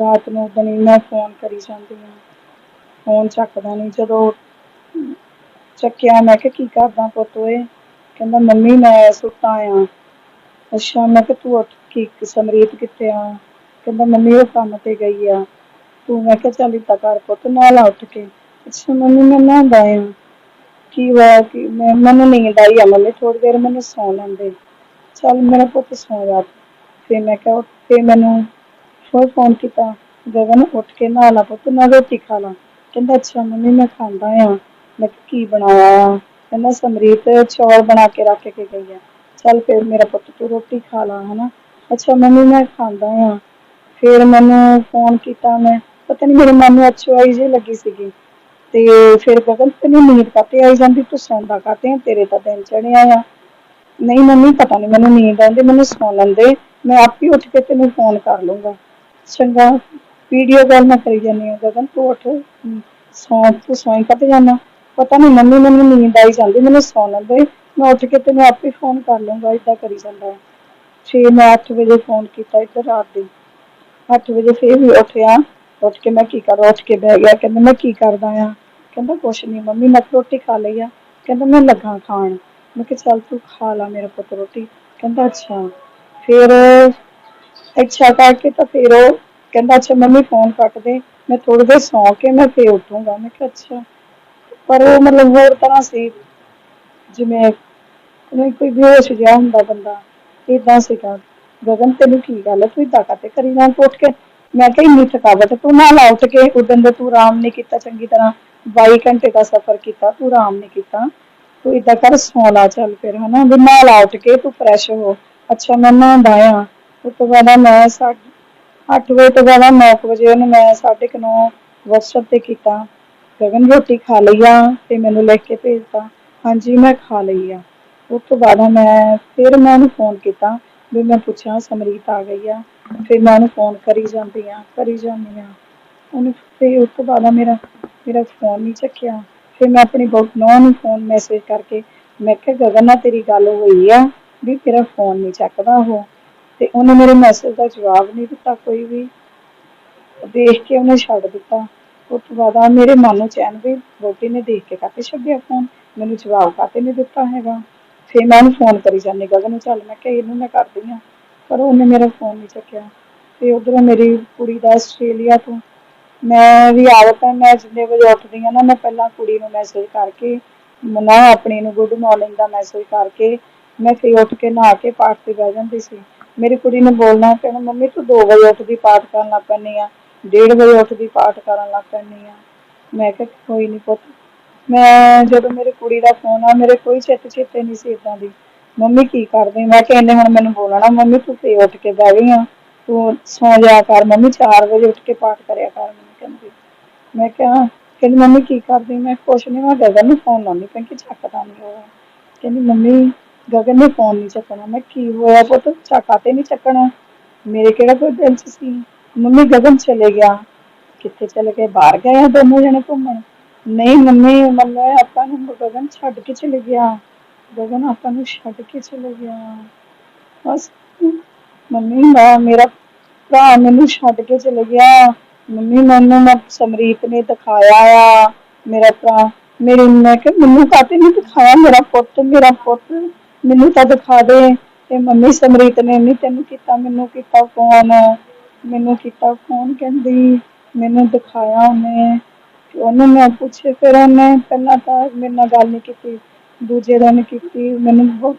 ਰਾਤ ਨੂੰ ਦਿਨੀ ਮੈਂ ਫੋਨ ਕਰੀ ਜਾਂਦੀ ਹਾਂ। ਫੋਨ ਚੱਕਦਾ ਨਹੀਂ। ਜਦੋਂ ਚੱਕਿਆ, ਮੈਂ ਕਿਹਾ, ਕੀ ਕਰਦਾ ਪੁੱਤ ਓਏ? ਕਹਿੰਦਾ, ਮੰਮੀ, ਮੈਂ ਸੁੱਤਾ ਆ। ਅੱਛਾ, ਮੈਂ ਕਿਹਾ, ਤੂੰ ਉੱਠ, ਕੀ ਸਮਰੀਤ ਕਿੱਥੇ ਆ? ਕਹਿੰਦਾ, ਮੰਮੀ, ਉਹ ਕੰਮ ਤੇ ਗਈ ਆ। ਤੂੰ, ਮੈਂ ਕਿਹਾ, ਚੱਲ ਇੱਦਾਂ ਕਰ ਪੁੱਤ, ਨਾਲ ਉੱਠ ਕੇ। ਅੱਛਾ, ਮੰਮੀ, ਮੈਂ ਨਹਾਉਂਦਾ ਆ। ਕੀ ਹੋਇਆ? ਕਿ ਮੈਂ, ਮੈਨੂੰ ਨੀਂਦ ਆਈ ਆ ਮੰਮੀ ਥੋੜੀ ਦੇਰ ਮੈਨੂੰ ਸੌਂ ਲੈਂਦੇ। ਚੱਲ, ਮੇਰਾ ਪੁੱਤ ਸੌਂ ਜਾ। ਫਿਰ ਮੈਂ ਕਿਹਾ ਉੱਠ ਮੈਨੂੰ ਹੋਰ ਫੋਨ ਕੀਤਾ, ਗਗਨ ਉੱਠ ਕੇ ਨਹਾ ਲਾ ਪੁੱਤ ਨਾ ਰੋਟੀ ਖਾ ਲਾ। ਕਹਿੰਦਾ, ਅੱਛਾ ਮੰਮੀ, ਮੈਂ ਖਾਂਦਾ ਆ। ਮੈਂ ਕੀ ਬਣਾਇਆ ਆ? ਕਹਿੰਦਾ, ਸਮਰੀਤ ਚੌਲ ਬਣਾ ਕੇ ਰੱਖ ਕੇ ਗਈ ਆ। ਚੱਲ ਫਿਰ ਮੇਰਾ ਪੁੱਤ, ਤੂੰ ਰੋਟੀ ਖਾ ਲਾ, ਹਨਾ? ਅੱਛਾ ਮੰਮੀ, ਮੈਂ ਖਾਂਦਾ ਆ। ਫਿਰ ਮੈਨੂੰ ਫੋਨ ਕੀਤਾ ਮੈਂ। ਪਤਾ ਨਹੀਂ ਮੇਰੇ ਮਨ ਨੂੰ ਅੱਛੀ ਆਈ ਜੇ ਲੱਗੀ ਸੀਗੀ। ਤੇ ਫਿਰ ਗਗਨ, ਤੈਨੂੰ ਨੀਂਦ ਕਾਤੇ ਆਈ ਜਾਂਦੀ? ਤੂੰ ਸੌਂਦਾ ਕਾਤੇ ਤੇਰੇ ਤਾਂ ਦਿਨ ਚੜਿਆ ਆ। ਨਹੀਂ ਮੰਮੀ, ਪਤਾ ਨਹੀਂ ਮੈਨੂੰ ਨੀਂਦ ਆਉਂਦੀ, ਮੈਨੂੰ ਸੌਣ ਲੈਂਦੇ ਮੈਂ ਆਪੇ ਉੱਠ ਕੇ ਤੈਨੂੰ ਫੋਨ ਕਰ ਲੂੰਗਾ ਚੰਗਾ। ਵੀਡੀਓ ਕਾਲ ਮੈਂ ਕਰੀ ਜਾਂਦੀ ਹਾਂ, ਗਗਨ, ਤੂੰ ਉੱਠ। ਸੌਂ, ਤੂੰ ਸੌਂ ਕਾਤੇ ਜਾਣਾ। ਪਤਾ ਨਹੀਂ ਮੰਮੀ ਮੈਨੂੰ ਨੀਂਦ ਆਈ ਜਾਂਦੀ, ਮੈਨੂੰ ਸੌਂ ਲੈਂਦੇ ਮੈਂ ਉੱਠ ਕੇ ਤੈਨੂੰ ਆਪੇ ਫੋਨ ਕਰ ਲੂੰਗਾ ਏਦਾਂ ਕਰੀ ਜਾਂਦਾ ਹੈ। ਮੈਂ 8 ਵਜੇ ਫੋਨ ਕੀਤਾ ਇੱਧਰ ਰਾਤ ਦੀ। 8 ਵਜੇ ਫਿਰ ਵੀ ਉੱਠਿਆ। ਉੱਠ ਕੇ ਮੈਂ ਕੀ ਕਰਾਂ, ਉੱਠ ਕੇ ਬਹਿ ਗਿਆ। ਕਹਿੰਦਾ, ਮੈਂ ਕੀ ਕਰਦਾ ਆ? ਕਹਿੰਦਾ, ਕੁਛ ਨਹੀਂ ਮੰਮੀ, ਮੈਂ ਰੋਟੀ ਖਾ ਲਈ ਆ। ਕਹਿੰਦਾ, ਮੈਂ ਲੱਗਾ ਖਾਣ। ਮੈਂ ਕਿਹਾ, ਚੱਲ ਤੂੰ ਖਾ ਲਾ ਮੇਰਾ ਪੁੱਤ ਰੋਟੀ। ਕਹਿੰਦਾ, ਅੱਛਾ। ਫਿਰ ਅੱਛਾ ਕਰਕੇ ਤਾਂ ਫਿਰ ਉਹ ਕਹਿੰਦਾ, ਅੱਛਾ ਮੰਮੀ ਫੋਨ ਕੱਟ ਦੇ, ਮੈਂ ਥੋੜੀ ਦੇਰ ਸੌਂ ਕੇ ਮੈਂ ਫੇਰ ਉੱਠੂੰਗਾ। ਮੈਂ ਕਿਹਾ, ਅੱਛਾ। ਪਰ ਉਹ ਮਤਲਬ ਹੋਰ ਤਰ੍ਹਾਂ ਸੀ, ਜਿਵੇਂ ਕੋਈ ਕੋਈ ਬੇਹੋਸ਼ ਜਿਹਾ ਹੁੰਦਾ ਬੰਦਾ, ਏਦਾਂ ਸੀਗਾ। ਗਗਨ, ਤੈਨੂੰ ਕੀ ਗੱਲ ਹੈ? ਤੂੰ ਏਦਾਂ ਕਾਤੇ ਕਰੀ ਨਾ ਉੱਠ ਕੇ? ਮੈਂ ਕਿਹਾ, ਇੰਨੀ ਥਕਾਵਟ, ਤੂੰ ਨਾਲ ਆ ਉੱਠ ਕੇ। ਉਦੋਂ ਦੇ ਤੂੰ ਆਰਾਮ ਨਹੀਂ ਕੀਤਾ ਚੰਗੀ ਤਰ੍ਹਾਂ। 22 ਘੰਟੇ ਦਾ ਸਫ਼ਰ ਕੀਤਾ, ਤੂੰ ਆਰਾਮ ਨਹੀਂ ਕੀਤਾ। ਤੂੰ ਏਦਾਂ ਕਰ, ਸੌਂ ਲਾ ਚੱਲ ਫਿਰ, ਹਨਾ? ਵੀ ਨਾਲ ਆ ਉੱਠ ਕੇ, ਤੂੰ ਫਰੈਸ਼ ਹੋ। ਅੱਛਾ, ਮੈਂ ਨਹਾਉਂਦਾ ਆ। ਉਸ ਤੋਂ ਬਾਅਦ ਮੈਂ ਸਾਢੇ 8 ਵਜੇ ਤੋਂ ਬਾਅਦ 9 ਵਜੇ ਉਹਨੂੰ ਮੈਂ 9:30 WhatsApp ਤੇ ਕੀਤਾ। ਗਗਨ ਰੋਟੀ ਖਾ ਲਈ ਆ ਤੇ ਮੈਨੂੰ ਲੈ ਕੇ ਭੇਜਤਾ। ਹਾਂਜੀ, ਮੈਂ ਖਾ ਲਈ ਆ। ਉਸ ਤੋਂ ਬਾਅਦ ਮੈਂ ਫਿਰ ਮੈਂ ਉਹਨੂੰ ਫੋਨ ਕੀਤਾ ਵੀ ਮੈਂ ਪੁੱਛਿਆ, ਸਮਰੀਤ ਆ ਗਈ ਆ। ਫਿਰ ਮੈਂ ਉਹਨੂੰ ਫੋਨ ਕਰੀ ਜਾਂਦੀ ਆ, ਕਰੀ ਜਾਂਦੀ ਆ। ਉਹਨੇ ਫਿਰ ਉਸ ਤੋਂ ਬਾਅਦ ਮੇਰਾ ਮੇਰਾ ਫੋਨ ਨਹੀਂ ਚੱਕਿਆ। ਫਿਰ ਮੈਂ ਆਪਣੀ ਬਹੁਤ ਨੌਂ ਨੂੰ ਫੋਨ ਮੈਸੇਜ ਕਰਕੇ ਮੈਂ ਕਿਹਾ, ਗਗਨ ਨਾਲ ਤੇਰੀ ਗੱਲ ਹੋਈ ਆ ਵੀ ਤੇਰਾ ਫੋਨ ਨਹੀਂ ਚੱਕਦਾ ਉਹ। ਤੇ ਉਹਨੇ ਮੇਰੇ ਮੈਸੇਜ ਦਾ ਜਵਾਬ ਨਹੀਂ ਦਿੱਤਾ ਕੋਈ ਵੀ। ਦੇਖ ਕੇ ਉਹਨੇ ਛੱਡ ਦਿੱਤਾ। ਉਸ ਤੋਂ ਬਾਅਦ ਮੇਰੇ ਮਨ ਨੂੰ ਚੈਨ ਵੀ ਵੋਟੀ ਨੇ ਦੇਖ ਕੇ ਕਾਤੇ ਛੱਡਿਆ ਫੋਨ ਮੈਨੂੰ ਜਵਾਬ ਕਾਤੇ ਨਹੀਂ ਦਿੱਤਾ ਹੈਗਾ? ਫਿਰ ਮੈਂ ਉਹਨੂੰ ਫੋਨ ਕਰੀ ਜਾਂਦੀ, ਗਗਨ ਨੂੰ ਚੱਲ ਮੈਂ ਕਿਹਾ ਇਹਨੂੰ ਮੈਂ ਕਰਦੀ ਆ ਪਰ ਉਹਨੇ ਮੇਰਾ ਫੋਨ ਨਹੀਂ ਚੱਕਿਆ। ਤੇ ਉਧਰੋਂ ਮੇਰੀ ਕੁੜੀ ਦਾ ਆਸਟ੍ਰੇਲੀਆ ਤੋਂ ਮੈਂ ਵੀ ਆਦਤ ਹੈ, ਮੈਂ ਜਿੰਨੇ ਵਜੇ ਉੱਠਦੀ ਆ ਨਾ, ਮੈਂ ਪਹਿਲਾਂ ਕੁੜੀ ਨੂੰ ਮੈਸੇਜ ਕਰਕੇ, ਨਾ ਆਪਣੀ ਨੂੰ ਗੁੱਡ ਮਾਰਨਿੰਗ ਦਾ ਮੈਸੇਜ ਕਰਕੇ, ਮੈਂ ਫੇਰ ਉੱਠ ਕੇ ਨਹਾ ਕੇ ਪਾਠ ਤੇ ਬਹਿ ਜਾਂਦੀ ਸੀ। ਮੇਰੀ ਕੁੜੀ ਨੇ ਬੋਲਣਾ ਕਹਿਣਾ ਮੰਮੀ, ਤੂੰ 2 ਵਜੇ ਉੱਠਦੀ, ਪਾਠ ਕਰਨ ਲੱਗ ਪੈਣੀ ਆ। 1:30 ਵਜੇ ਉੱਠਦੀ, ਪਾਠ ਕਰਨ ਲੱਗ ਪੈਂਦੀ ਆ। ਮੈਂ ਕਿਹਾ, ਕੋਈ ਨਹੀਂ ਪੁੱਤ। ਮੈਂ, ਜਦੋਂ ਮੇਰੀ ਕੁੜੀ ਦਾ ਫੋਨ ਆ, ਮੇਰੇ ਕੋਈ ਚਿੱਤ ਚੇਤੇ ਨਹੀਂ ਸੀ ਇਦਾਂ ਦੀ। ਮੰਮੀ, ਕੀ ਕਰਦੀ? ਮੈਂ ਕਿਹਾ ਇਹਨੇ ਹੁਣ ਮੈਨੂੰ ਬੋਲਣਾ, ਮੰਮੀ, ਤੂੰ ਫੇ ਉੱਠ ਕੇ ਬਹਿ ਗਈ ਆ। ਤੂੰ ਸੌਂ ਜਾ ਕਰ, ਮੰਮੀ 4 ਵਜੇ ਉੱਠ ਕੇ ਪਾਠ ਕਰਿਆ ਕਰ ਮੈਨੂੰ ਕਹਿੰਦੀ। ਮੈਂ ਕਿਹਾ, ਕਹਿੰਦੀ, ਮੰਮੀ, ਕੀ ਕਰਦੀ? ਮੈਂ ਕੁਛ ਨਹੀਂ ਮੈਂ ਗਗਨ ਨੂੰ ਫੋਨ ਲਾਉਂਦੀ ਪਈ ਕਿ ਚੱਕਦਾ ਨਹੀਂ ਉਹ। ਕਹਿੰਦੀ, ਮੰਮੀ ਗਗਨ ਨੇ ਫੋਨ ਨਹੀਂ ਚੱਕਣਾ। ਮੈਂ ਕੀ ਹੋਇਆ ਪੁੱਤ? ਚੱਕਾ ਤੇ ਨਹੀਂ ਚੱਕਣਾ। ਮੇਰੇ ਕਿਹੜਾ ਕੋਈ ਦਿਲ ਚ ਸੀ? ਮੰਮੀ ਗਗਨ ਚਲੇ ਗਿਆ। ਕਿੱਥੇ ਚਲੇ ਗਏ? ਬਾਹਰ ਗਏ ਆ ਦੋਨੋਂ ਜਣੇ ਘੁੰਮਣ? ਨਹੀਂ ਮੰਮੀ ਮੰਮੀ, ਆਪਾਂ ਨੂੰ ਗਗਨ ਛੱਡ ਕੇ ਚਲੇ ਗਿਆ। ਗਗਨ ਆਪਾਂ ਨੂੰ ਛੱਡ ਕੇ ਚਲੇ ਗਿਆ। ਬਸ। ਮੰਮੀ, ਮੈਂ, ਮੇਰਾ ਭਰਾ ਮੈਨੂੰ ਛੱਡ ਕੇ ਚਲੇ ਗਿਆ। ਮੰਮੀ, ਮੈਨੂੰ, ਮੈਂ ਸਮਰੀਤ ਨੇ ਦਿਖਾਇਆ ਆ। ਮੇਰਾ ਭਰਾ, ਮੇਰੀ, ਮੈਂ ਕਿ ਮੈਨੂੰ ਕਾਤੇ ਨਹੀਂ ਦਿਖਾਇਆ? ਮੇਰਾ ਪੁੱਤ ਮੇਰਾ ਪੁੱਤ। ਮੈਨੂੰ ਤਾਂ ਦਿਖਾ ਦੇ ਤੇ ਮੰਮੀ ਸਮਰੀਤ ਨੇ ਨਹੀਂ ਤੈਨੂੰ ਕੀਤਾ, ਮੈਨੂੰ ਕੀਤਾ ਫੋਨ ਮੈਨੂੰ ਕੀਤਾ ਫੋਨ ਕਹਿੰਦੀ? ਮੈਨੂੰ ਦਿਖਾਇਆ ਉਹਨੇ ਉਹਨੂੰ ਮੈਂ ਪੁੱਛੇ ਫਿਰ ਉਹਨੇ, ਪਹਿਲਾਂ ਤਾਂ ਮੇਰੇ ਨਾਲ ਗੱਲ ਨਹੀਂ ਕੀਤੀ, ਦੂਜੇ ਦਿਨ ਕੀਤੀ, ਮੈਨੂੰ ਬਹੁਤ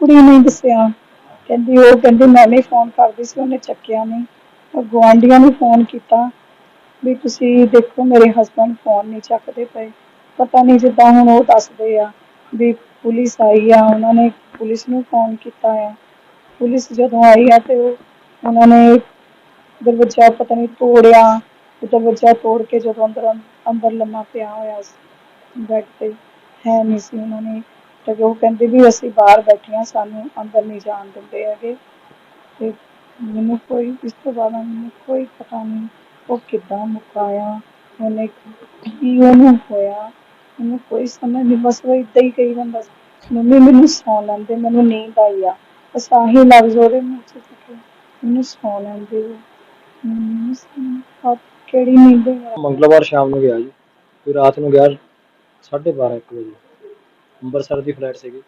ਕੁੜੀ ਨੇ ਦੱਸਿਆ। ਕਹਿੰਦੀ, ਉਹ ਕਹਿੰਦੀ, ਮੈਂ ਵੀ ਫੋਨ ਕਰਦੀ ਸੀ, ਉਹਨੇ ਚੱਕਿਆ ਨਹੀਂ। ਉਹ ਗੁਆਂਢੀਆਂ ਨੂੰ ਫੋਨ ਕੀਤਾ ਵੀ ਤੁਸੀਂ ਦੇਖੋ, ਮੇਰੇ ਹਸਬੰਡ ਫੋਨ ਨਹੀਂ ਚੱਕਦੇ ਪਏ। ਪਤਾ ਨਹੀਂ ਜਿੱਦਾਂ ਹੁਣ ਉਹ ਦੱਸਦੇ ਆ ਵੀ ਪੁਲਿਸ ਆਈ ਆ, ਉਹਨਾਂ ਨੇ ਪੁਲਿਸ ਨੂੰ ਫੋਨ ਕੀਤਾ ਆ। ਪੁਲਿਸ ਜਦੋਂ ਆਈ ਆ ਤੇ ਉਹ ਉਹਨਾਂ ਨੇ ਦਰਵਾਜ਼ਾ ਪਤਾ ਨਹੀਂ ਤੋੜਿਆ ਤੇ ਦਰਵਾਜ਼ਾ ਤੋੜ ਕੇ ਜਦੋਂ ਅੰਦਰ ਅੰਦਰ ਲੰਮਾ ਪਿਆ ਹੋਇਆ ਸੀ, ਬੈੱਡ ਤੇ ਹੈ ਨਹੀਂ ਸੀ ਉਹਨਾਂ ਨੇ। ਤੇ ਉਹ ਕਹਿੰਦੇ ਵੀ ਅਸੀਂ ਬਾਹਰ ਬੈਠੇ ਬੈਠੀਆਂ, ਸਾਨੂੰ ਅੰਦਰ ਨਹੀਂ ਜਾਣ ਦਿੰਦੇ ਹੈਗੇ। ਤੇ ਮੈਨੂੰ ਕੋਈ, ਇਸ ਤੋਂ ਬਾਅਦ ਮੈਨੂੰ ਕੋਈ ਪਤਾ ਨਹੀਂ ਉਹ ਕਿੱਦਾਂ ਮੁਕਾਇਆ ਉਹਨੇ ਕੀ ਉਹਨੂੰ ਹੋਇਆ। ਮੈਨੂੰ ਕੋਈ ਸਮਝ ਨਹੀਂ ਬਸ ਉਹ ਏਦਾਂ ਹੀ ਕਹੀ ਜਾਂਦਾ ਸੀ ਮੰਮੀ ਮੈਨੂੰ ਸੌਂ ਲੈਂਦੇ ਮੈਨੂੰ ਨੀਂਦ ਆਈ ਆ। ਬਸ ਆਹੀ ਲਫ਼ਜ਼ ਉਹਦੇ ਮੂੰਹ ਚ ਸੀਗੇ ਮੈਨੂੰ ਸੌਂ ਲੈਂਦੇ ਉਹ ਹਮ, ਆਪ ਕਿਹੜੀ ਨੀਂਦ ਹੈ ਮੰਗਲਵਾਰ ਸ਼ਾਮ ਨੂੰ ਗਿਆ ਜੀ। ਫਿਰ ਰਾਤ ਨੂੰ ਗਿਆ 12:30 ਇੱਕ ਵਜੇ। ਅੰਮ੍ਰਿਤਸਰ ਦੀ ਫਲਾਈਟ ਸੀਗੀ।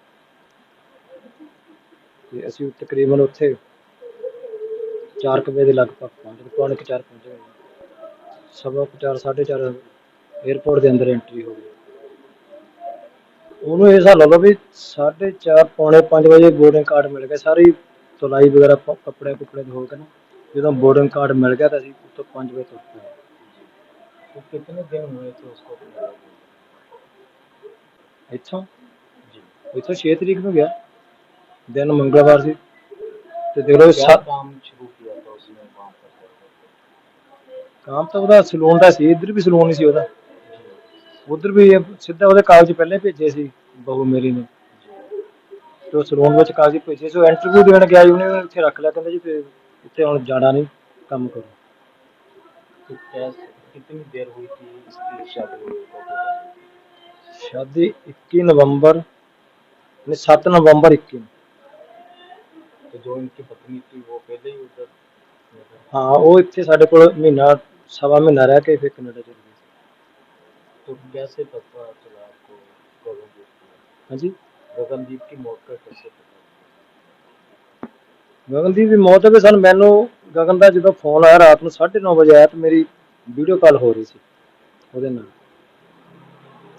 ਤੇ ਅਸੀਂ ਤਕਰੀਬਨ ਉੱਥੇ 4 ਵਜੇ ਦੇ ਲਗਭਗ ਪਹੁੰਚ ਗਏ। ਪੌਣੇ ਕੁ ਚਾਰ ਸਵਾ ਕੁ ਚਾਰ ਸਾਢੇ ਦੇ ਅੰਦਰ ਐਂਟਰੀ ਹੋ ਗਈ। ਉਹਨੂੰ ਇਹ ਹਿਸਾਬ ਲਾ ਲਓ ਵੀ ਸਾਢੇ ਚਾਰ ਪੌਣੇ 5 ਵਜੇ ਬੋਰਡਿੰਗ ਕਾਰਡ ਮਿਲ ਗਿਆ ਸਾਰੀ ਤੁਲਾਈ ਵਗੈਰਾ ਪ- ਕੱਪੜੇ ਕੁੱਪੜੇ ਦੇ ਹੋ ਕੇ ਨਾ ਜਦੋਂ ਬੋਰਡਿੰਗ ਕਾਰਡ ਮਿਲ ਗਿਆ ਤਾਂ ਅਸੀਂ ਉੱਥੋਂ 5 ਵਜੇ ਤੁਰ ਪਏ तो कितने दिन हुए थे उसको मिले? ਇੱਥੋਂ जी ਇੱਥੋਂ 6 ਤਰੀਕ ਨੂੰ ਗਿਆ ਦਿਨ ਮੰਗਲਵਾਰ ਸੀ ਤੇ ਦੇਖ ਲਓ क्या ਸਾ- काम शुरू किया था उसने वहाँ पर ਕੰਮ ਤਾਂ ਉਹਦਾ ਸਲੂਨ ਦਾ ਸੀ ਇੱਧਰ ਵੀ ਸਲੂਨ ਹੀ ਸੀ ਉਹਦਾ जी ਉਧਰ ਵੀ ਇਹ ਸਿੱਧਾ ਉਹਦੇ ਕਾਗਜ਼ ਪਹਿਲੇ ਭੇਜੇ ਸੀ ਬਹੂ ਮੇਰੀ ਨੇ जी ਤੇ ਉਹ ਸਲੂਨ ਵਿੱਚ ਕਾਗਜ਼ ਭੇਜੇ ਸੀ ਉਹ ਇੰਟਰਵਿਊ ਦੇਣ ਗਿਆ ਜੀ ਉਹਨੇ ਉਹਨੂੰ ਇੱਥੇ ਰੱਖ ਲਿਆ ਕਹਿੰਦੇ ਜੀ ਫਿਰ ਇੱਥੇ ਹੁਣ ਜਾਣਾ ਨਹੀਂ ਕੰਮ ਕਰੋ तो कैसे कितनी देर हुई थी इसकी शादी हुई को ਸ਼ਾਦੀ 21 ਨਵੰਬਰ ਨਹੀਂ 7 ਨਵੰਬਰ 21 ਨੂੰ तो जो इनकी पत्नी थी वो पहले ही उधर ਹਾਂ ਉਹ ਇੱਥੇ ਸਾਡੇ ਕੋਲ ਮਹੀਨਾ ਸਵਾ ਮਹੀਨਾ ਰਹਿ ਕੇ ਫਿਰ ਕੈਨੇਡਾ ਚਲੇ ਗਏ ਸੀ। तो कैसे पता चला आपको गगनदीप की ਹਾਂਜੀ गगनदीप की मौत का कैसे पता ਗਗਨਦੀਪ ਦੀ ਮੌਤ ਵੀ ਸਾਨੂੰ ਮੈਨੂੰ ਗਗਨ ਦਾ ਜਦੋਂ ਫੋਨ ਆਇਆ ਰਾਤ ਨੂੰ 9:30 ਵਜੇ ਆਇਆ ਤੇ ਮੇਰੀ ਵੀਡੀਓ ਕਾਲ ਹੋ ਰਹੀ ਸੀ ਉਹਦੇ ਨਾਲ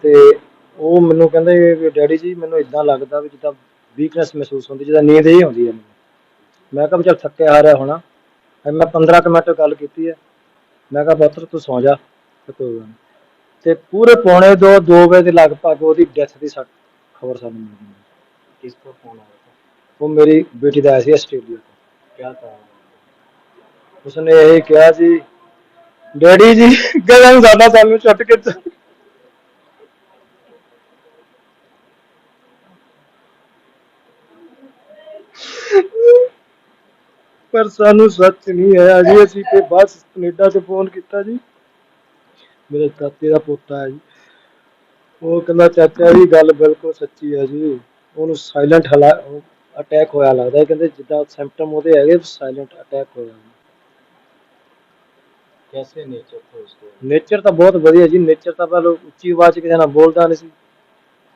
ਤੇ ਉਹ ਮੈਨੂੰ ਕਹਿੰਦੇ ਵੀ ਡੈਡੀ ਜੀ ਮੈਨੂੰ ਇਦਾਂ ਲੱਗਦਾ ਵੀ ਜਿੱਦਾਂ ਵੀਕਨੈਸ ਮਹਿਸੂਸ ਹੁੰਦੀ ਜਿੱਦਾਂ ਨੀਂਦ ਹੀ ਆਉਂਦੀ ਹੈ ਮੈਨੂੰ ਮੈਂ ਕਿਹਾ ਵੀ ਚੱਲ ਥੱਕਿਆ ਹਾਰਿਆ ਹੋਣਾ ਫਿਰ ਮੈਂ 15 ਕੁ ਮਿੰਟ ਗੱਲ ਕੀਤੀ ਹੈ ਮੈਂ ਕਿਹਾ ਪੁੱਤਰ ਤੂੰ ਸੌਂ ਜਾ ਤੇ ਕੋਈ ਗੱਲ ਨਹੀਂ ਤੇ ਪੂਰੇ ਪੌਣੇ ਦੋ 2 ਵਜੇ ਦੇ ਲਗਭਗ ਉਹਦੀ ਡੈਥ ਦੀ ਖਬਰ ਸਾਨੂੰ ਮਿਲੀ ਕਿਸ ਤੋਂ ਫੋਨ ਆਇਆ ਉਹ ਮੇਰੀ ਬੇਟੀ ਦਾ ਆਇਆ ਆਸਟ੍ਰੇਲੀਆ ਤੋਂ। ਕਿਆ ਕਹਾ ਉਸਨੇ ਇਹ ਕਿਹਾ ਜੀ ਡੈਡੀ ਜੀ ਗਗਨ ਸਾਡਾ ਸਾਨੂੰ ਛੱਡ ਕੇ ਪਰ ਸਾਨੂੰ ਸੱਚ ਨਹੀਂ ਆਇਆ ਜੀ ਅਸੀਂ ਤੇ ਬਸ ਕੈਨੇਡਾ ਤੇ ਫੋਨ ਕੀਤਾ ਜੀ। ਮੇਰੇ ਚਾਚੇ ਦਾ ਪੋਤਾ ਹੈ ਜੀ ਉਹ ਕਹਿੰਦਾ ਚਾਚਾ ਜੀ ਗੱਲ ਬਿਲਕੁਲ ਸੱਚੀ ਹੈ ਜੀ ਉਹਨੂੰ ਸਾਇਲੈਂਟ ਹਲਾ ਅਟੈਕ ਹੋਇਆ ਲੱਗਦਾ ਹੈ ਕਹਿੰਦੇ ਜਿੱਦਾਂ ਸਿੰਪਟਮ ਉਹਦੇ ਹੈਗੇ ਸਾਇਲੈਂਟ ਅਟੈਕ ਹੋਇਆ कैसे नेचर था उसके ਨੇਚਰ ਤਾਂ ਬਹੁਤ ਵਧੀਆ ਜੀ ਨੇਚਰ ਤਾਂ ਪਹਿਲਾਂ ਉੱਚੀ ਆਵਾਜ਼ 'ਚ ਕਿਸੇ ਨਾਲ ਬੋਲਦਾ ਨਹੀਂ ਸੀ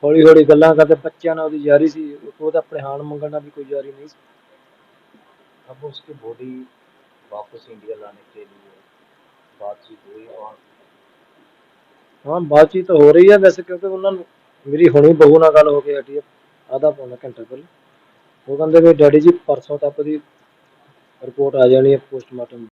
ਹੌਲੀ ਹੌਲੀ ਗੱਲਾਂ ਕਰਦੇ ਬੱਚਿਆਂ ਨਾਲ ਉਹਦੀ ਯਾਰੀ ਸੀ ਉਹਦਾ ਆਪਣੇ ਹਾਣ ਮੰਗਣ ਨਾਲ ਵੀ ਕੋਈ ਯਾਰੀ ਨਹੀਂ ਸੀ अब उसकी बॉडी वापस इंडिया लाने के लिए बातचीत हुई और ਹਾਂ, ਬਾਤਚੀਤ ਹੋ ਰਹੀ ਹੈ ਵੈਸੇ ਕਿਉਂਕਿ ਉਹਨਾਂ ਨੂੰ ਮੇਰੀ ਹੁਣੀ ਬਹੁ ਨਾਲ ਗੱਲ ਹੋ ਕੇ ਹਟੀ ਹੈ, ਆਧਾ ਪੌਣਾ ਘੰਟਾ ਪਹਿਲਾਂ। ਉਹ ਕਹਿੰਦੇ ਵੀ ਡੈਡੀ ਜੀ ਪਰਸੋਂ ਤੱਕ ਦੀ ਰਿਪੋਰਟ ਆ ਜਾਣੀ ਹੈ, ਪੋਸਟਮਾਰਟਮ।